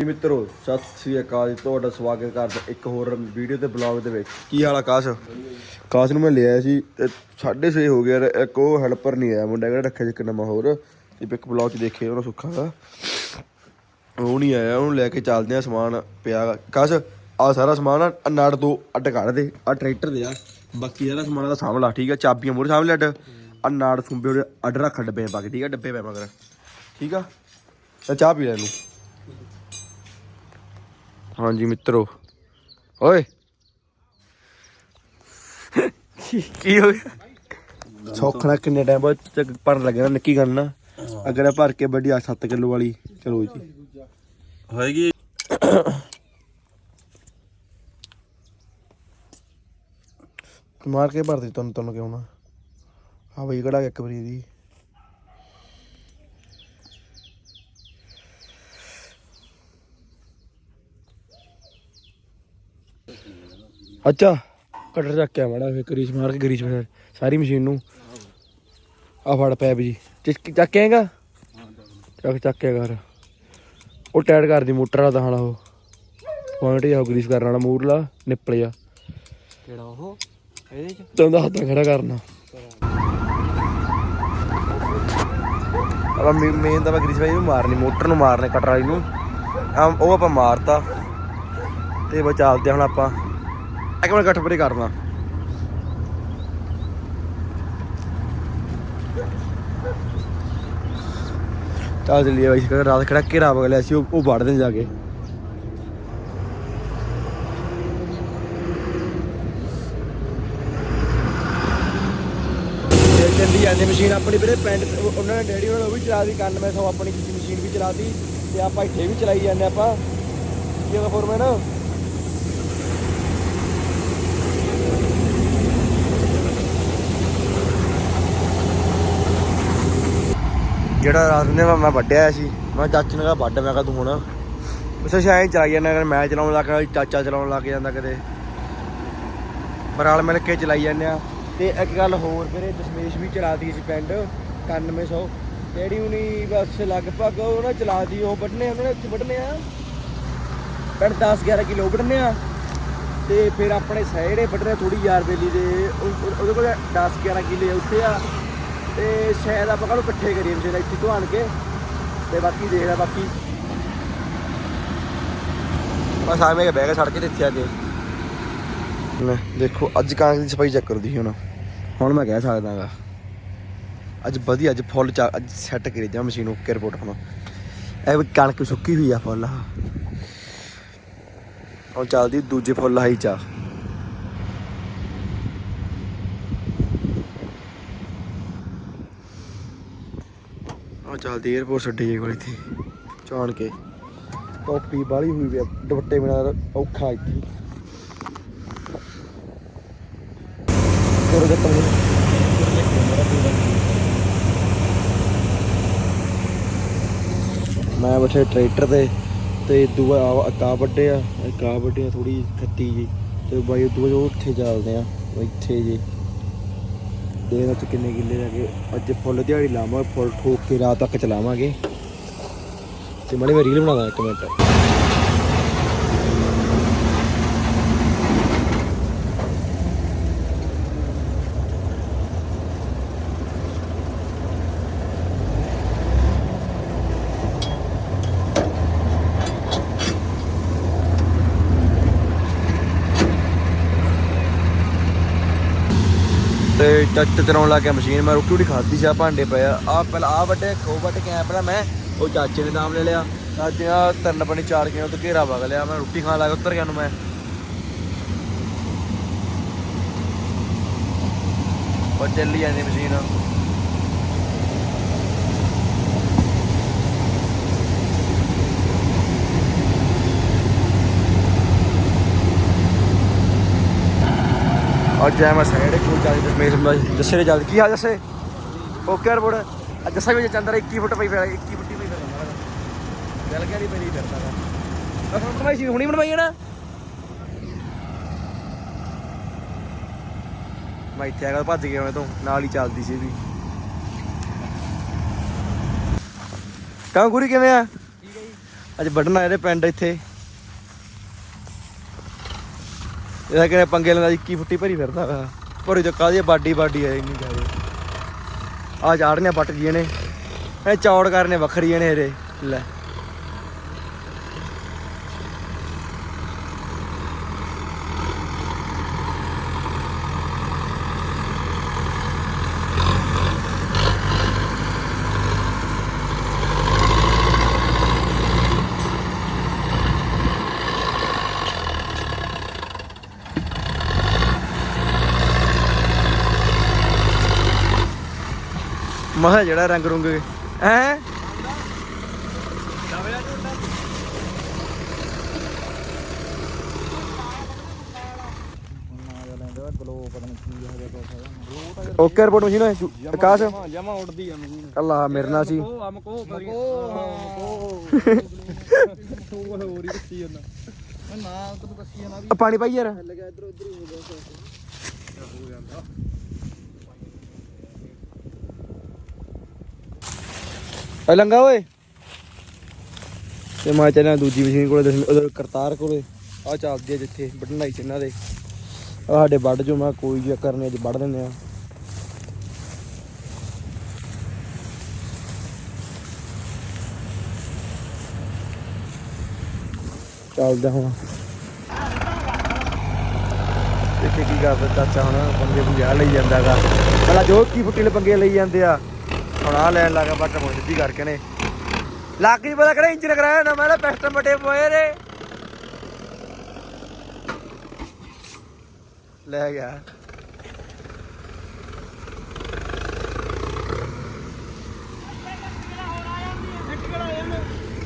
ਜੀ ਮਿੱਤਰੋ, ਸਤਿ ਸ੍ਰੀ ਅਕਾਲ ਜੀ। ਤੁਹਾਡਾ ਸਵਾਗਤ ਕਰਦਾ ਇੱਕ ਹੋਰ ਵੀਡੀਓ ਤੇ ਬਲੌਗ ਦੇ ਵਿੱਚ। ਕੀ ਹਾਲ ਆ ਕਾਸ਼ ਕਾਸ਼ ਨੂੰ ਮੈਂ ਲਿਆ ਸੀ ਤੇ 6:30 ਹੋ ਗਿਆ ਯਾਰ ਇੱਕ ਉਹ ਹੈਲਪਰ ਨਹੀਂ ਆਇਆ ਮੁੰਡਾ ਕਿਹੜਾ ਰੱਖਿਆ ਸੀ ਇੱਕ ਨਵਾਂ ਹੋਰ। ਤੇ ਇੱਕ ਬਲੌਗ 'ਚ ਦੇਖੇ, ਉਹਨੂੰ ਸੁੱਖਾ ਦਾ। ਉਹ ਨਹੀਂ ਆਇਆ, ਉਹਨੂੰ ਲੈ ਕੇ ਚੱਲਦੇ ਆ ਸਮਾਨ ਪਿਆ। ਗਾ। ਕਾਸ਼ ਆ ਸਾਰਾ ਸਮਾਨ ਆ, ਆਹ ਦੋ ਅੱਡ ਕੱਢ ਦੇ ਆ ਟਰੈਕਟਰ ਦੇ ਆ। ਬਾਕੀ ਸਾਰਾ ਸਮਾਨ ਦਾ ਸਾਂਭ ਲਾ ਠੀਕ ਆ? ਚਾਬੀਆਂ ਮੋਰੇ ਸਾਂਭ ਲੈ ਅੱਡ। ਆ ਨਾੜ ਸੁੰਬੇ ਉਹਦੇ ਅੱਡ ਰੱਖ ਡੱਬੇ ਪਾ ਕੇ, ਠੀਕ ਆ? ਡੱਬੇ ਪੈ ਮਗਰ। ਠੀਕ ਆ? ਤਾਂ ਚਾਹ ਪੀ ਲੈ ਇਹਨੂੰ। ਹਾਂਜੀ ਮਿੱਤਰੋ। ਓਏ। ਕੀ ਹੋ ਗਿਆ? ਸੌਖਣਾ ਕਿੰਨੇ ਟਾਈਮ ਬਾਅਦ ਤੱਕ ਭਰਨ ਲੱਗਣਾ ਨਿੱਕੀ ਕਰਨਾ ਅਗਰ ਇਹ ਭਰ ਕੇ ਵੱਡੀ 7 ਕਿਲੋ ਵਾਲੀ ਚਲੋ ਜੀ। ਹੋਏਗੀ ਮਾਰ ਕੇ ਭਰ ਦੇ ਤੁਹਾਨੂੰ ਤੁਹਾਨੂੰ ਕਿਉਂ ਨਾ। ਹਾਂ ਬਈ ਕਿਹੜਾ ਇੱਕ ਵਾਰੀ ਦੀ ਅੱਛਾ ਕਟਰ ਚੱਕ ਕੇ ਮਾੜਾ ਫੇ ਕਰੀਸ ਮਾਰ ਕੇ ਗਰੀਸ ਫਿਰ ਸਾਰੀ ਮਸ਼ੀਨ ਨੂੰ। ਆ ਫੜ ਪੈਪ ਜੀ। ਚੱਕ ਚੱਕ ਚੱਕ ਚੱਕ ਕੇ ਕਰ ਉਹ ਟਾਇਰ ਕਰਦੀ ਮੋਟਰ ਵਾਲਾ ਤਾਂ ਉਹ। ਪੁਆਇੰਟ ਜਾ ਗਰੀਸ ਕਰਨ ਵਾਲਾ ਮੂਰਲਾ ਨਿੱਪਲ ਜਾ ਕਿਹੜਾ ਉਹ? ਇਹਦੇ ਚ? ਤੈਨੂੰ ਦਾ ਹੱਥਾਂ ਖੜਾ ਕਰਨਾ। ਆਪਾਂ ਮੇਨ ਤਾਂ ਆਪਾਂ ਗਰੀਸ ਭਾਈ ਨੂੰ ਮਾਰਨੀ ਮੋਟਰ ਨੂੰ ਮਾਰਨੇ ਕਟਰ ਵਾਲੀ ਨੂੰ। ਆ ਉਹ ਆਪਾਂ ਮਾਰਤਾ। ਤੇ ਬਚਾਲਦੇ ਹੁਣ ਆਪਾਂ। ਇੱਕ ਮਿੰਟ ਗੱਠ ਪਰੇ ਕਰਨਾ। ਚੱਲ ਚੱਲੀਏ ਬਾਈ ਕਹਿੰਦਾ ਰਾਤ ਖੜਾ ਘੇਰਾ ਵਗ ਲਿਆ ਸੀ, ਉਹ ਉਹ ਵੜ ਜਾ ਕੇ। ਚੱਲੀ ਜਾਂਦੀ ਮਸ਼ੀਨ ਆਪਣੀ ਵੀਰੇ ਪਿੰਡ ਉਹਨਾਂ ਨੇ ਡੈਡੀ ਉਹਨਾਂ ਉਹ ਵੀ ਚਲਾ ਦੀ ਕੰਨ ਮੈਂ ਸੋ ਆਪਣੀ ਕਿਸੇ ਮਸ਼ੀਨ ਵੀ ਚਲਾਤੀ, ਤੇ ਆਪਾਂ ਇੱਥੇ ਵੀ ਚਲਾਈ ਜਾਂਦੇ ਆਪਾਂ। ਕੀ ਹੋਗਾ ਫੋਰਮੈਨ। ਜਿਹੜਾ ਰਾਤ ਨੇ ਮੈਂ ਵੱਢਿਆ ਸੀ, ਮੈਂ ਚਾਚੇ ਨੇ ਕਿਹਾ ਵੱਢ ਮੈਂ ਕਿਹਾ, ਤੂੰ ਹੁਣ। ਉਸੇ ਸ਼ਾਇਦ ਚਲਾਈ ਜਾਂਦਾ ਕਦੇ ਮੈਂ ਚਲਾਉਣ ਲੱਗ ਗਿਆ, ਚਾਚਾ ਚਲਾਉਣ ਲੱਗ ਜਾਂਦਾ ਕਦੇ ਪਰ ਮਿਲ ਕੇ ਚਲਾਈ ਜਾਂਦੇ ਆ। ਤੇ ਇੱਕ ਗੱਲ ਹੋਰ ਵੀਰੇ, ਦਸ਼ਮੇਸ਼ ਵੀ ਚਲਾਦੀ ਸੀ ਪਿੰਡ 9100 ਜਿਹੜੀ ਹੁਣੀ ਬਸ ਲਗਭਗ ਉਹਨਾਂ ਚਲਾਦੀ ਉਹ ਵੱਢਣੇ ਉਹਨਾਂ ਨੇ ਉੱਥੇ ਵੱਢਣੇ ਆ। ਪਿੰਡ 10 11 ਕਿਲੋ ਵੱਢਣੇ ਆ। ਤੇ ਫਿਰ ਆਪਣੇ ਸਹਿੜੇ ਵੱਢਣੇ ਥੋੜੀ ਯਾਰ ਬੇਲੀ ਦੇ, ਉਹ- ਉਹਦੇ ਕੋਲ 10 11 ਕਿਲੇ ਉੱਥੇ ਆ। ਤੇ ਸ਼ਾਇਦ ਆਪਾਂ ਕੱਲ ਇਕੱਠੇ ਕਰੀਏ ਜਿਹੜਾ ਇੱਥੇ ਧਵਾਨ ਕੇ ਤੇ ਬਾਕੀ ਦੇਖਦਾ ਬਾਕੀ। ਬਸ ਆਵੇਂ ਕੇ ਬਹਿ ਕੇ ਸੜਕ ਤੇ ਇੱਥੇ ਆ ਕੇ। ਲੈ ਦੇਖੋ ਅੱਜ ਕਾਂ ਦੀ ਸਫ਼ਾਈ ਚੈੱਕ ਕਰੋ ਦੀ ਹੁਣ। ਹੁਣ ਮੈਂ ਕਹਿ ਸਕਦਾਗਾ ਅੱਜ ਵਧੀਆ ਅੱਜ ਫੁੱਲ ਚਾ ਅੱਜ ਸੈੱਟ ਕਰੀ ਜਾ ਮਸ਼ੀਨ ਓਕੇ ਰਿਪੋਰਟ ਹੁਣ। ਇਹ ਵੀ ਕਣਕ ਸੁੱਕੀ ਹੋਈ ਆ ਫੁੱਲ। ਹੁਣ ਚੱਲਦੀ ਦੂਜੇ ਫੁੱਲ ਹਾਈ ਚਾ ਚੱਲਦੀ 에어ਪੋਰਟ ਛੱਡੇ ਜੇ ਕੋਲ ਇੱਥੇ ਚਾਣ ਕੇ ਟੋਪੀ ਬਾਲੀ ਹੋਈ ਵੀ ਦੁਪੱਟੇ ਬਿਨਾ ਔਖਾ ਇੱਥੇ। ਕਰੋ ਦੇ ਮੈਂ ਬੈਠੇ ਟਰੈਕਟਰ ਤੇ ਤੇ ਦੂਆ ਕਾ ਵੱਡੇ ਆ ਕਾ ਵੱਡੇ ਆ ਥੋੜੀ ਖੱਤੀ ਜੀ। ਤੇ ਬਾਈ, ਦੂਆ ਜੋ ਉੱਥੇ ਚੱਲਦੇ ਆ, ਇੱਥੇ ਜੀ। ਦੇ ਵਿੱਚ ਕਿੰਨੇ ਕਿੱਲੇ ਰਹਿ ਅੱਜ ਫੁੱਲ ਦਿਹਾੜੀ ਲਾਵਾਂਗੇ, ਫੁੱਲ ਠੋਕ ਕੇ ਰਾਤ ਤੱਕ ਚਲਾਵਾਂਗੇ। ਤੇ ਮੜੇ ਮੈਂ ਰੀਲ ਬਣਾਦਾ ਇੱਕ ਮਿੰਟ। ਤੇ ਟੱਟ ਚਲਾਉਣ ਲੱਗ ਗਿਆ ਮਸ਼ੀਨ ਮੈਂ ਰੋਟੀ ਰੋਟੀ ਖਾਧੀ ਸੀ ਆ ਭਾਂਡੇ ਪਏ ਆ। ਆਹ ਪਹਿਲਾਂ ਆ ਵੱਡੇ, ਖੋ ਵੱਟ ਕੇ ਆਇਆ ਪਹਿਲਾਂ ਮੈਂ ਉਹ ਚਾਚੇ ਨੇ ਦਾਮ ਲੈ ਲਿਆ। ਚਾਚੇ ਆ ਤਿੰਨ ਪਣੀ ਚਾਰ ਕਿਲੋ ਤੋਂ ਘੇਰਾ ਵਗ ਲਿਆ, ਮੈਂ ਰੋਟੀ ਖਾਣ ਲੱਗ ਉੱਤਰ ਗਿਆ ਨੂੰ ਮੈਂ। ਉਹ ਚੱਲੀ ਜਾਂਦੀ ਮਸ਼ੀਨ ਔਰ ਜੈ ਮੈਂ ਸਾਈਡ ਕੋਲ ਚੱਲ ਦਸ਼ਮੇਸ਼ ਬਾਈ ਜੱਸੇ ਨੇ ਚੱਲ ਕੀ ਹਾਲ ਜੱਸੇ? ਓਕੇ ਰਿਪੋਰਟ ਅੱਜ ਜੱਸਾ ਵੀ ਚੰਦਰ 21 ਫੁੱਟ ਪਈ ਫਿਰ 21 ਫੁੱਟੀ ਪਈ ਫਿਰ ਚੱਲ ਗਿਆ ਨਹੀਂ ਮੇਰੀ ਫਿਰਦਾ ਦਾ ਅਸਾਂ ਬਣਵਾਈ ਸੀ ਹੁਣੀ ਬਣਵਾਈ ਹੈ ਨਾ? ਮੈਂ ਇੱਥੇ ਆ ਭੱਜ ਗਿਆ ਮੈਂ ਤੋਂ। ਨਾਲ ਹੀ ਚੱਲਦੀ ਸੀ ਵੀ। ਕਾਂ ਗੁਰੀ ਕਿਵੇਂ ਆ? ਅੱਜ ਵੱਢਣਾ ਇਹਦੇ ਪਿੰਡ ਇੱਥੇ। ਇਹਦਾ ਕਿਹਨੇ ਪੰਗੇ ਲੈਂਦਾ 21 ਫੁੱਟੀ ਭਰੀ ਫਿਰਦਾ ਵਾ। ਭਰੀ ਤੋਂ ਕਾਹਦੀ ਬਾਡੀ ਬਾਡੀ ਆ ਇੰਨੀ ਜ਼ਿਆਦੇ। ਆ ਚਾੜਨੇ ਪੱਟ ਜੀਏ ਨੇ ਇਹ ਚੌੜ ਕਰਨੇ ਵੱਖਰੀਆਂ ਨੇ ਇਹਦੇ। ਲੈ। ਮਹਾ ਜਿਹੜਾ ਰੰਗ ਰੁੰਗ ਹੈ? ਓਕੇ ਰਿਪੋਰਟ ਮਸ਼ੀਨ ਹੈ ਆਕਾਸ਼। ਜਮਾ ਉੱਡਦੀ ਆ ਮਸ਼ੀਨ ਅੱਲਾ ਮੇਰੇ ਨਾਲ ਸੀ। ਉਹ ਮਕੋ ਤੂੰ ਹੋਰ ਹੀ ਦੱਸੀ ਜਾਂਦਾ ਨਾ ਤੈਨੂੰ ਦੱਸੀ ਜਾਂਦਾ ਪਾਣੀ ਪਾਈ ਯਾਰ। ਲਗਾ ਇਧਰ ਉਧਰ ਹੀ ਹੋ ਗਿਆ। ਹੋ ਜਾਂਦਾ ਆ ਲੰਗਾ ਓਏ। ਤੇ ਮੈਂ ਚੱਲਿਆ ਦੂਜੀ ਮਸ਼ੀਨ ਕੋਲੇ ਦਸ ਉਧਰ ਕਰਤਾਰ ਕੋਲੇ। ਆ ਚੱਲਦੀ ਆ ਜਿੱਥੇ ਵੱਢਣਾਈ ਸੀ ਇਹਨਾਂ ਦੇ। ਆਹ ਸਾਡੇ ਵੱਢ ਜੋ ਮੈਂ ਕੋਈ ਚੱਕਰ ਨਹੀਂ, ਅੱਜ ਵੱਢ ਦਿੰਦੇ ਆ। ਚੱਲਦਾ ਹੁਣ। ਦੇਖੇ ਕੀ ਕਰਦਾ ਚਾਚਾ ਹੁਣ ਪੰਗੇ ਪੁੰਗਿਆ ਲਈ ਜਾਂਦਾਗਾ ਪਹਿਲਾਂ ਜੋ ਕੀ ਫੁੱਟੀ ਪੰਗੇ ਲਈ ਜਾਂਦੇ ਆ। ਹੁਣ ਆ ਲੈਣ ਲੱਗਾ ਬੱਟ ਮੁੰਡ ਸਿੱਧੀ ਕਰਕੇ ਨੇ। ਲੱਗ ਨਹੀਂ ਪਤਾ ਕਿਹੜਾ ਇੰਜਨ ਕਰਾਇਆ ਨਾ, ਮੈਂ ਤਾਂ ਪੈਸਟਮ ਬਟੇ ਪੋਏ ਰੇ ਲੈ ਗਿਆ।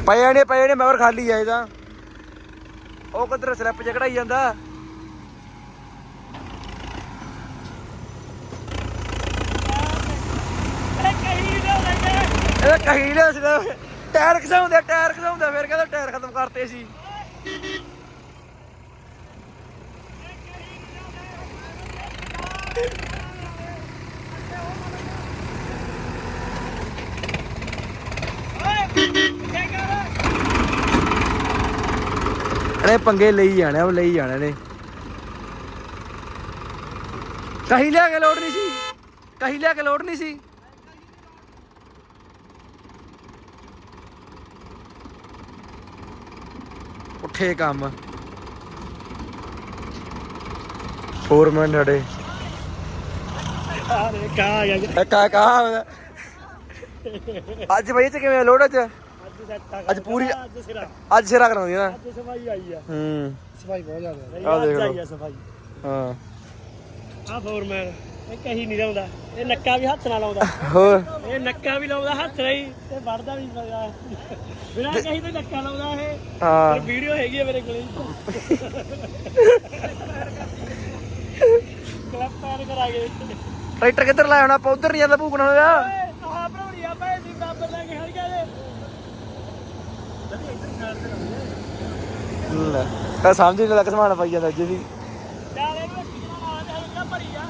ਪਏ ਨੇ ਪਏ ਨੇ ਮਗਰ ਖਾਲੀ ਆ ਇਹਦਾ। ਉਹ ਕਿੱਧਰ ਸਲੈਪ ਚਕੜਾਈ ਜਾਂਦਾ? ਇਹ ਕਹੀ ਲਿਆ ਸੀ ਨਾ, ਟਾਇਰ ਖਸਾਉਂਦਾ ਟਾਇਰ ਖਸਾਉਂਦਾ ਫਿਰ ਕਹਿੰਦਾ ਟਾਇਰ ਖਤਮ ਕਰਤੇ ਸੀ। ਅਰੇ ਪੰਗੇ ਲਈ ਜਾਣੇ ਆ, ਉਹ ਲਈ ਜਾਣੇ ਨੇ। ਕਹੀ ਲਿਆ ਕੇ ਲੋੜ ਨਹੀਂ ਸੀ। ਕਹੀ ਲਿਆ ਕੇ ਲੋੜ ਨਹੀਂ ਸੀ। ਉੱਠੇ ਕੰਮ। ਫੋਰਮੈਨ ਸਾਡੇ ਅਰੇ ਕਾ ਆ ਗਿਆ ਇਹ ਕਾ ਕਾ ਅੱਜ ਬਈ ਤੇ ਕਿਵੇਂ ਲੋੜ ਅੱਜ? ਅੱਜ ਪੂਰੀ ਅੱਜ ਸਿਰਾ। ਅੱਜ ਸਿਰਾ ਕਰਾਉਂਦੀ ਨਾ? ਅੱਜ ਸਫ਼ਾਈ ਆਈ ਆ। ਹੂੰ। ਸਫ਼ਾਈ ਬਹੁਤ ਜ਼ਿਆਦਾ ਆਹ ਦੇਖ ਲਓ। ਆਈ ਆ ਸਫ਼ਾਈ। ਹਾਂ। ਆ ਫੋਰਮੈਨ ਇਹ ਕਹੀ ਨਹੀਂ ਲਾਉਂਦਾ। ਇਹ ਨੱਕਾ ਵੀ ਹੱਥ ਨਾਲ ਲਾਉਂਦਾ। ਹੋਰ? ਇਹ ਨੱਕਾ ਵੀ ਲਾਉਂਦਾ ਹੱਥ ਨਹੀਂ ਤੇ ਵੜਦਾ ਵੀ ਪਗਾ ਬਿਨਾਂ ਕਹੀ ਤੋਂ ਨੱਕਾ ਲਾਉਂਦਾ ਇਹ। ਹਾਂ। ਪਰ ਵੀਡੀਓ ਹੈਗੀ ਆ ਮੇਰੇ ਕੋਲੇ ਕਲੱਬ ਪੈਰ ਕਰਾ ਕੇ ਟਰੈਕਟਰ ਕਿੱਧਰ ਲਾਇਆ ਹੋਣਾ? ਆਪਾਂ ਉਧਰ ਨਹੀਂ ਜਾਂਦਾ ਭੂਕਣਾ ਹੋਇਆ। ਆਹ ਭਰੋੜੀ ਆ ਭਾਈ ਦੀ ਬਰਾਬਰ ਲੈ ਕੇ ਗਿਆ ਜੇ। ਲੈ ਤਾਂ ਸਮਝ ਨਹੀਂ ਲੱਗ ਸਮਾਨ ਪਾਈ ਜਾਂਦਾ ਜੀ ਵੀ ਚੱਲ ਇਹਨੂੰ ਇੱਕ ਜਣਾ ਨਾਲ ਚੱਲ ਕਿਹੜਾ ਭਰੀ ਆ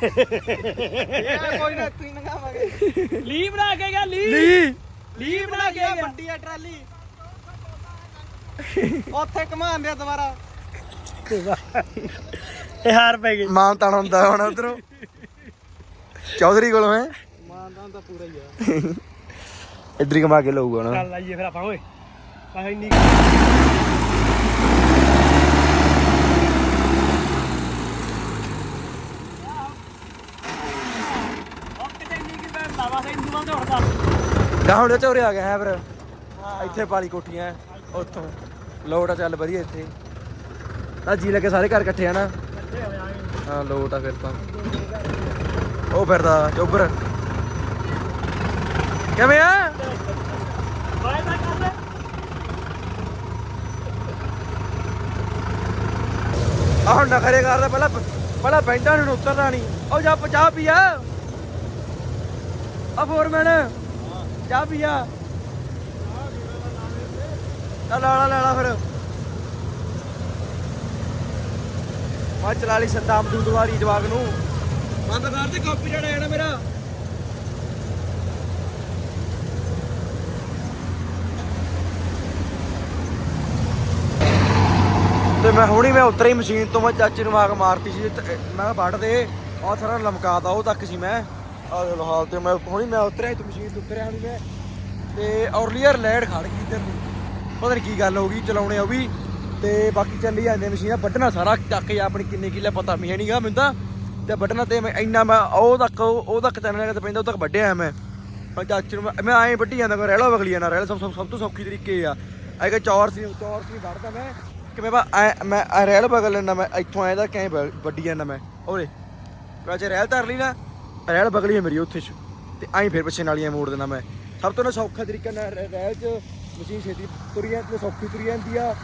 ਕੋਈ ਨਾ ਤੂੰ ਨਗਾਵਾਂਗੇ ਲੀ ਬਣਾ ਕੇ ਗਿਆ ਲੀ। ਲੀ। ਲੀ ਬਣਾ ਕੇ ਗਿਆ। ਵੱਡੀ ਆ ਟਰਾਲੀ। ਉੱਥੇ ਘਮਾਉਂਦੇ ਆ ਦੁਬਾਰਾ। ਇਹ ਹਾਰ ਪੈ ਗਈ। ਮਾਨ ਤਾਣ ਹੁੰਦਾ ਹੁਣ ਉਧਰੋਂ। ਚੌਧਰੀ ਕੋਲੋਂ ਹੈ। ਤਾਂ ਪੂਰਾ ਹੀ ਆ। ਇੱਧਰ ਹੀ ਕਮਾ ਕੇ ਲਊਗਾ ਨਾ ਚੱਲ ਆਈਏ ਫਿਰ ਆਪਾਂ ਓਏ। ਆਹ ਇੰਨੀ ਗਾ ਹੁਣ ਚੌਰੇ ਆ ਗਿਆ ਹੈ ਫਿਰ। ਇੱਥੇ ਪਾਲੀ ਕੋਠੀਆਂ ਉੱਥੋਂ। ਲੋਟ ਆ ਚੱਲ ਵਧੀਆ ਇੱਥੇ। ਤਾਂ ਜੀ ਲੱਗੇ ਸਾਰੇ ਘਰ ਇਕੱਠੇ ਆ ਨਾ। ਹਾਂ, ਲੋਟ ਆ ਫਿਰ ਤਾਂ। ਉਹ ਫਿਰਦਾ ਚੋਬਰ ਕਿਵੇਂ ਆ? ਆ ਹੁਣ ਨਖਰੇ ਕਰਦਾ ਪਹਿਲਾਂ ਪਹਿਲਾਂ ਬੈਂਟਾਂ ਨੂੰ ਉਤਰਦਾ ਨਹੀਂ ਉਹ ਜਾ ਚਾਹ ਪੀਆ ਆ ਫੋਰਮੈਨ ਚਾਹ ਪੀਆ ਚੱਲ ਆਲਾ ਲੈ ਲਾ ਫਿਰ। ਮੈਂ ਚਲਾ ਲਈ ਅਮਦੂਦ ਵਾਲੀ ਜਵਾਗ ਨੂੰ। ਬੰਦ ਕਰ ਦੇ ਕਾਪੀ ਜਿਹੜਾ ਆਣਾ ਮੇਰਾ। ਤੇ ਮੈਂ ਹੁਣੀ ਮੈਂ ਉਤਰੀ ਮਸ਼ੀਨ ਤੋਂ ਮੈਂ ਚਾਚੇ ਨੂੰ ਆਗ ਮਾਰਤੀ ਸੀ ਤੇ ਮੈਂ ਕਿਹਾ ਵੱਢ ਦੇ। ਆ ਸਾਰਾ ਲਮਕਾਤਾ ਉਹ ਤੱਕ ਸੀ ਮੈਂ। ਆ ਦੇ ਹਾਲ ਤੇ ਮੈਂ ਹੁਣੀ ਮੈਂ ਉਤਰਿਆ ਤੇ ਮਸ਼ੀਨ ਤੋਂ ਉਤਰਿਆ ਹੁਣੀ ਮੈਂ। ਤੇ ਔਰਲੀਅਰ ਲੈਡ ਖੜ ਗਈ ਇੱਧਰ ਨੂੰ। ਪਤਾ ਨਹੀਂ ਕੀ ਗੱਲ ਹੋ ਗਈ, ਚਲਾਉਣੇ ਉਹ ਵੀ। ਤੇ ਬਾਕੀ ਚੱਲੀ ਜਾਂਦੇ ਮਸ਼ੀਨਾਂ, ਵੱਢਣਾ ਸਾਰਾ ਚੱਕ ਜਾ ਆਪਣੀ ਕਿੰਨੇ ਕਿੱਲੇ ਪਤਾ ਵੀ ਹੈ ਨਹੀਂਗਾ ਮੈਨੂੰ ਤਾਂ। ਤੇ ਵੱਢਣਾ ਤੇ ਮੈਂ ਇੰਨਾ ਮੈਂ ਉਹ ਤੱਕ, ਉਹ ਉਹ ਤੱਕ ਚੱਲਣਾ ਤੇ ਪੈਂਦਾ, ਉਹ ਤੱਕ ਵੱਢਿਆ ਮੈਂ। ਪਰ ਚਾਚੇ ਨੂੰ ਮੈਂ- ਮੈਂ ਐਂ ਵੱਢੀ ਜਾਂਦਾ ਕੋਈ ਰਹਿਲਾ ਵਗਲੀ ਜਾਂਦਾ ਰਹਿਲਾ ਸਭ ਸਭ ਸਭ ਤੋਂ ਸੌਖੀ ਤਰੀਕੇ ਆ। ਐ ਕਿ ਚੌਰ ਸੀ ਚੌਰ ਸੀ, ਵੱਢਦਾ ਮੈਂ। ਕਿ ਮੈਂ ਬਾ ਮੈਂ ਰਹਿਲ ਬਗਲ ਲੈਣਾ ਮੈਂ ਇੱਥੋਂ ਆਇਆ ਤਾਂ ਕਿਵੇਂ ਵੱਢੀ ਜਾਂਦਾ ਮੈਂ। ਓਰੇ ਕਾਚੇ ਰਹਿਲ ਧਰ ਲਈ ਨਾ ਰਹਿਲ ਬਗਲੀ ਹੈ ਮੇਰੀ ਉੱਥੇ ਚ। ਤੇ ਐਂ ਫਿਰ ਪਿੱਛੇ ਨਾਲੀਆਂ ਮੋੜ ਦੇਣਾ ਮੈਂ। ਸਭ ਤੋਂ ਨਾ ਸੌਖਾ ਤਰੀਕਾ ਨਾਲ ਰਹਿਲ ਚ ਮਸ਼ੀਨ ਛੇਤੀ ਤੁਰੀ ਜਾਂਦੀ ਸੌਖੀ ਤੁਰੀ ਜਾਂਦੀ ਆ।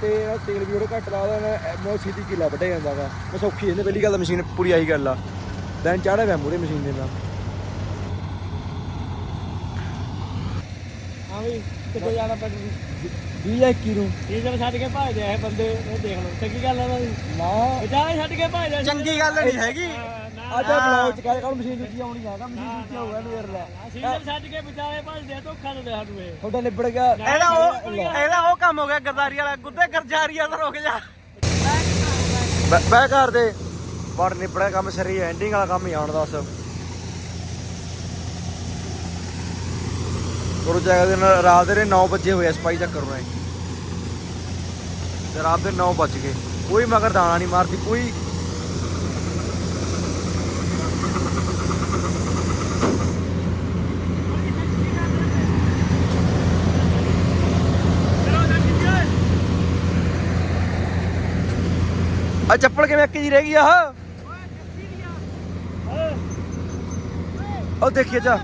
ਤੇ ਨਾਲ ਤੇਲ ਵੀ ਉਹਦੇ ਘੱਟ ਲਾਦਾ ਨਾ ਮੈਂ ਛੇਤੀ ਕਿਲਾ ਵੱਢਿਆ ਜਾਂਦਾ ਵਾ ਮੈਂ ਸੌਖੀ ਇਹਨੇ ਪਹਿਲੀ ਗੱਲ ਤਾਂ ਮਸ਼ੀਨ ਪੂਰੀ ਆਹੀ ਗੱਲ ਆ। ਦਿਨ ਚਾੜਿਆ ਪਿਆ ਮੂਰੇ ਮਸ਼ੀਨ ਦੇ ਨਾਲ। ਹਾਂ ਵੀ ਕਿੱਥੇ ਜਾਣਾ 20 ਜਾਂ 21 ਨੂੰ। ਇਹ ਜਦ ਛੱਡ ਕੇ ਭੱਜਦੇ ਆ ਇਹ ਬੰਦੇ ਇਹ ਦੇਖ ਲਓ। ਚੰਗੀ ਗੱਲ ਆ ਨਾ। ਨਾ ਬਚਾਏ ਛੱਡ ਕੇ ਭੱਜਦੇ। ਚੰਗੀ ਗੱਲ ਨਹੀਂ ਹੈਗੀ। ਅੱਜ ਬਲੌਗ ਚ ਕਹਿ ਕੱਲ ਮਸ਼ੀਨ ਦੂਜੀ ਆਉਣੀ ਹੈਗਾ ਮਸ਼ੀਨ ਦੂਜੀ ਹੋਊਗਾ ਨੂੰ ਲੈ। ਸੀਜ਼ਨ ਛੱਡ ਕੇ ਬਚਾਏ ਭੱਜਦੇ ਆ ਧੋਖਾ ਦਿੰਦੇ ਸਾਨੂੰ ਇਹ। ਤੁਹਾਡਾ ਨਿਬੜ ਗਿਆ। ਇਹਦਾ ਉਹ ਇਹਦਾ ਉਹ ਕੰਮ ਹੋ ਗਿਆ ਗਰਦਾਰੀ ਵਾਲਾ। ਗੁੱਦੇ ਗਰਜਾਰੀ ਵਾਲਾ ਰੁਕ ਜਾ। ਬੈ ਕਰ ਦੇ। ਪਰ ਨਿਬੜਿਆ ਕੰਮ ਸਰੀ ਐਂਡਿੰਗ ਵਾਲਾ ਕੰਮ ਹੀ ਆਉਣ ਦੱਸ। ਗੁਰੂ ਜਗਤ ਦੇ ਨਾਲ ਰਾਤ ਦੇ 9 ਵਜੇ ਹੋਇਆ ਸਪਾਈ ਚੱਕਰ ਉਹਨਾਂ ਤੇ ਰਾਤ ਦੇ 9 ਵੱਜ ਗਏ। ਕੋਈ ਮਗਰ ਦਾਣਾ ਨਹੀਂ ਮਾਰਦੀ ਕੋਈ ਆ ਚੱਪਲ ਕਿਵੇਂ ਅੱਕੀ ਜੀ ਰਹਿ ਗਈ ਆ? ਉਹ ਦੇਖੀਏ ਜਾ।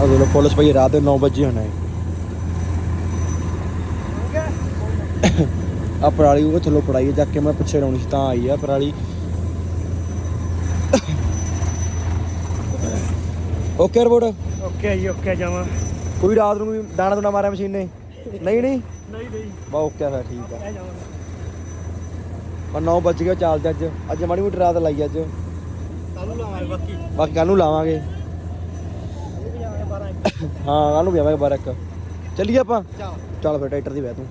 ਆ ਦੇ ਲੋ ਪੁਲਿਸ ਭਾਈ ਰਾਤ ਦੇ 9 ਵਜੇ ਹੋਣਾ ਹੈ ਆ ਪਰਾਲੀ ਉਹ ਥੱਲੋਂ ਪੜਾਈ ਜਾ ਕੇ ਮੈਂ ਪਿੱਛੇ ਲਾਉਣੀ ਸੀ ਤਾਂ ਆਈ ਆ ਪਰਾਲੀ। Okay report? ਓਕੇ ਜੀ ਓਕੇ ਜਾਵਾਂ। ਕੋਈ ਰਾਤ ਨੂੰ ਵੀ ਦਾਣਾ ਦੁਣਾ ਮਾਰਿਆ ਮਸ਼ੀਨ ਨੇ? ਨਹੀਂ ਨਹੀਂ। ਨਹੀਂ ਨਹੀਂ ਬਾ ਓਕੇ ਫਿਰ ਠੀਕ ਆ। ਇਹ ਜਾਵਾਂ ਪਰ 9 ਵਜ ਗਏ ਚੱਲਦੇ ਅੱਜ। ਅੱਜ ਮਾੜੀ ਮੋਟੀ ਰਾਤ ਲਾਈ ਅੱਜ। ਕੱਲ ਲਾਵਾਂਗੇ ਬਾਕੀ। ਬਾਕੀ ਕੱਲ ਨੂੰ ਲਾਵਾਂਗੇ। ਇਹ ਵੀ ਜਾਵਾਂਗੇ 12 ਹਾਂ ਕੱਲ ਨੂੰ ਵੀ ਆਵਾਂਗੇ ਬਾਰਕ ਚੱਲੀਏ ਆਪਾਂ। ਚਲ। ਚੱਲ ਫਿਰ ਟਰੈਕਟਰ ਦੀ ਬਹਿ ਤੂੰ।